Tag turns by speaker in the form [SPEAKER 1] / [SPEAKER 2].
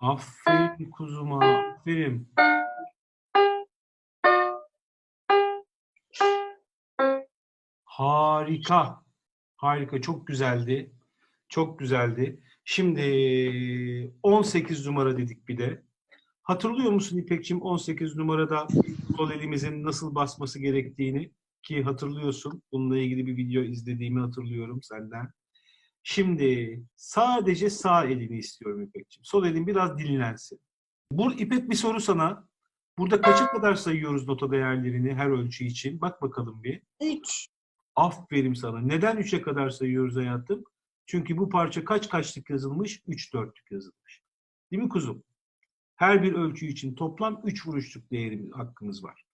[SPEAKER 1] Aferin kuzuma. Aferin. Harika. Harika. Çok güzeldi. Çok güzeldi. Şimdi 18 numara dedik bir de. Hatırlıyor musun İpekçim 18 numarada sol elimizin nasıl basması gerektiğini ki hatırlıyorsun. Bununla ilgili bir video izlediğimi hatırlıyorum senden. Şimdi sadece sağ elini istiyorum İpekçim. Sol elin biraz dinlensin. Bu İpek bir soru sana. Burada kaça kadar sayıyoruz nota değerlerini her ölçü için? Bak bakalım bir.
[SPEAKER 2] 3.
[SPEAKER 1] Aferin sana. Neden 3'e kadar sayıyoruz hayatım? Çünkü bu parça kaç kaçlık yazılmış? 3 dörtlük yazılmış. Değil mi kuzum? Her bir ölçü için toplam 3 vuruşluk değerimiz hakkımız var.